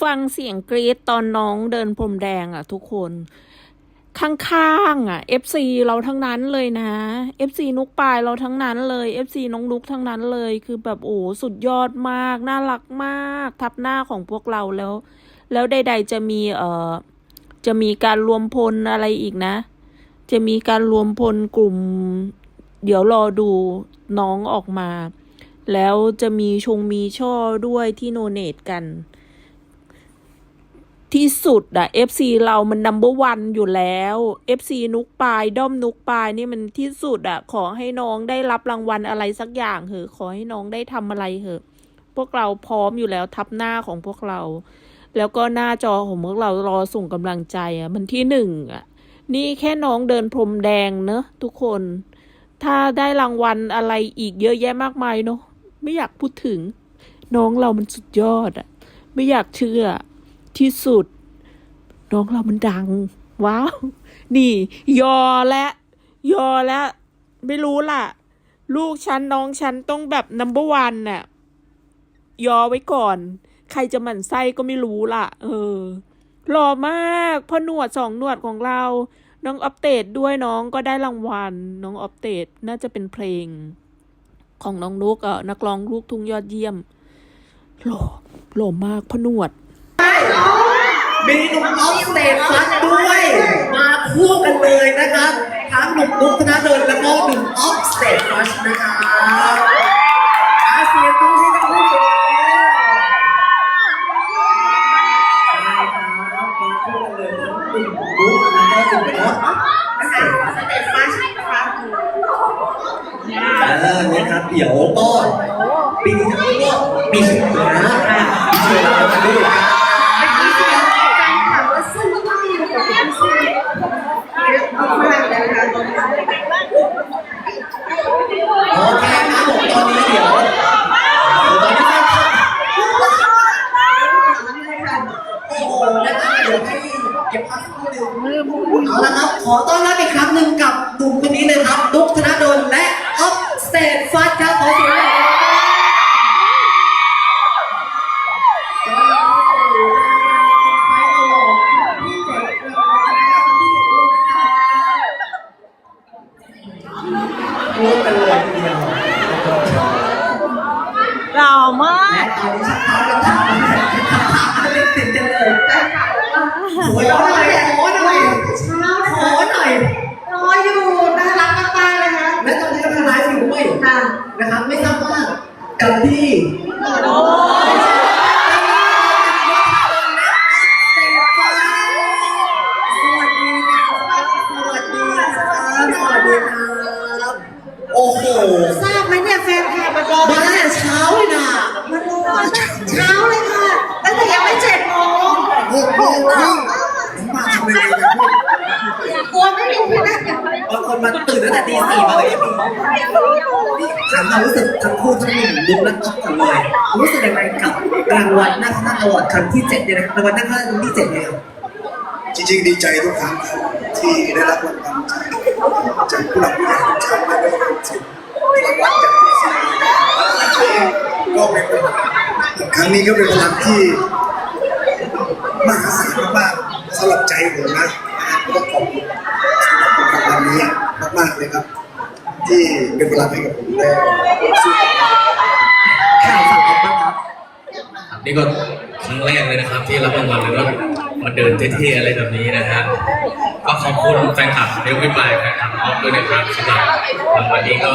ฟังเสียงกรี๊ดตอนน้องเดินพรมแดงอะทุกคน ข้างๆอะ FC เราทั้งนั้นเลยนะ FC นุกปลายเราทั้งนั้นเลย FC น้องนุกทั้งนั้นเลย คือแบบโอ้สุดยอดมาก น่ารักมาก ทับหน้าของพวกเราแล้ว แล้วใด ๆ จะมีเอ่อจะมีการรวมพลอะไรอีกนะ จะมีการรวมพลกลุ่ม เดี๋ยวรอดูน้องออกมา แล้วจะมีชงมีช่อด้วยที่โนเนตกัน ที่สุดอะ FC เรามันนัมเบอร์วันอยู่แล้ว FC นุกปายด้อมนุกปายนี่มันที่สุดอะขอให้น้องได้รับรางวัลอะไรสักอย่างเหอะขอให้น้องได้ทำอะไรเหอะ พวกเราพร้อมอยู่แล้วทับหน้าของพวกเรา แล้วก็หน้าจอของพวกเรารอส่งกำลังใจอะมันที่หนึ่งอะนี่แค่น้องเดินพรมแดงเนอะทุกคน ถ้าได้รางวัลอะไรอีกเยอะแยะมากมายเนอะไม่อยากพูดถึง น้องเรามันสุดยอดอะไม่อยากเชื่อ ที่สุด น้องเรามันดัง ว้าว นี่ ยอและยอและไม่รู้ล่ะ ลูกฉันน้องฉันต้องแบบนัมเบอร์วันน่ะ ยอไว้ก่อน ใครจะหมั่นไส้ก็ไม่รู้ล่ะ เออหล่อมากพ่อหนวดสองหนวดของเรา น้องอัปเดตด้วยน้องก็ได้รางวัล น้องอัปเดตน่าจะเป็นเพลง ของน้องนุกเออนักร้องลูกทุ่งยอดเยี่ยมหล่อหล่อมากพ่อหนวด มีหนุ่มออฟสเตทฟัสด้วย มาคู่กันเลยนะครับทั้งหนุ่มนุกธนาเดินแล้วก็หนุ่มออฟสเตทฟันะครับอาเสียงดูให้ทั้งคู่เลยใช่ครับมาคู่กันเลยทั้งหนุ่มนุกแล้วก็หนุ่มออฟสเตทฟัสครับเออนะครับเดี๋ยวก็ปีนี้ก็มีชื่อนะมีชื่อแล้วกันด้วย การถามว่าซึ่งก็มีระบบที่ซึ่งเยอะมากๆนะคะตอนนี้ โอเคครับผมตอนนี้เดี๋ยวตอนนี้แครับโอ้โหนะครับเดี๋ยวให้เก็บภาพสักครู่เดียวเอาละครับ ขอต้อนรับอีกครั้งหนึ่งกับหนุ่มคนนี้เลยครับดุ๊กธนดลและออฟเซตฟัสครับขอเสียง กันเลยทีเดียวหล่อมากและตอนนี้ชักเท้ากันทางเล่นติดกันเลยขอหน่อยขอหน่อยเช้าขอหน่อยรออยู่น่ารักมากๆเลยนะและตอนนี้กำลังไลฟ์อยู่ด้วยค่ะนะครับไม่ทราบว่ากับที่ โอ้โหทราบไหมเนี่ยแฟนคลับมารอมาตั้งแต่เช้าเลยนะมารอเช้าเลยค่ะตั้งแต่ยังไม่เจ็ดโมงหกโมงครึ่งมาทำอะไรกันพี่กลัวไม่มีที่นั่งบางคนมาตื่นตั้งแต่ตีสี่มาเลยถามความรู้สึกทั้งคู่ทั้งหนุ่มดุ๊กและอ๊อฟกันเลย รู้สึกยังไงกับรางวัลนักข่าอวอร์ดครั้งที่เจ็ดเนี่ยนะครับรางวัลนักข่าที่เจ็ดเนี่ยครับจริงๆดีใจทุกครั้งครับที่ได้รับรางวัลจากจากผู้หลักผู้ใหญ่ทุกท่านและได้รับสิ่งรางวัลจากที่สิ่งก็เป็นพลังครั้ งนี้ก็เป็นพลังที่มหาศาลมากๆสำหรับใจผมนะก็ขอบคุณรางวัลนี้มากๆเลยครับ ที่เป็นพลังให้กับผมได้สู้ข่าวฝั่งออกบ้างครับนี่ก็ครั้งแรกเลยนะครับ ที่รับรางวัลแล้วก็มาเดินเท่ๆอะไรแบบนี้นะฮะก็ขอบคุณแฟนคลับเลี้ยวไม่ปลายแฟนคลับออฟด้วยนะครับสำหรับวัลนี้ก็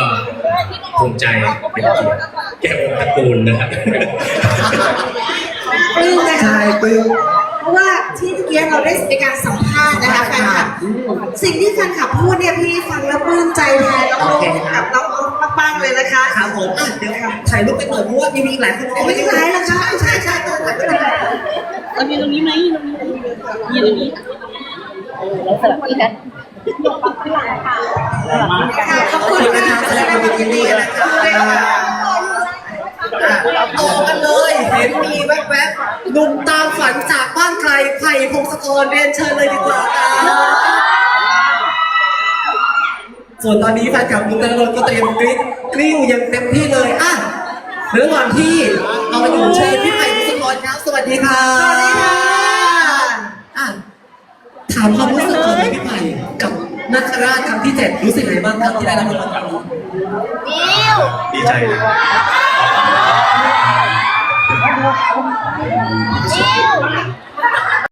ภูมิใจเป็นเกียรติ แก้วตระกูลนะครับ ปลื้มนะใช่คะปึ้ง เพราะว่าที่เมื่อกี้เราได้ในการสัมภาษณ์นะคะแฟนคลับสิ่งที่แฟนคลับพูดเนี่ยพี่ฟังแล้วปลื้มใจแทนน้องๆกับน้องออฟมากๆเลยนะคะครับผมอะเดี๋ยวถ่ายรูปไปหน่อยเพราะว่ายังมีอีกหลายคนไม่เป็นไรหรอกค่ะใช่ใช่ใช่เรามีตรงนี้ไหมมีตรงนี้เราสลับที่กัน ค่ะขอบางใครไผ่พงศกรเรียนเชิญเลยดีกว่าค่ะส่วนตอนนี้แฟนคลับมุกนรนก็เตรียมกริ๊ดกริ้วอย่างเต็มที่เลยอะเรื่องหว่านที่เอาไปอยู่เชิญพี่ไผ่พงศกรครับสวัสดีค่ะสวัสดีค่ะอะถามความรู้สึกของพี่ไผ่กับนักราชครั้งที่เจ็ดรู้สึกไงบ้างครับที่ได้รับรางวัลครั้งดีใจเลย เอาดูเอา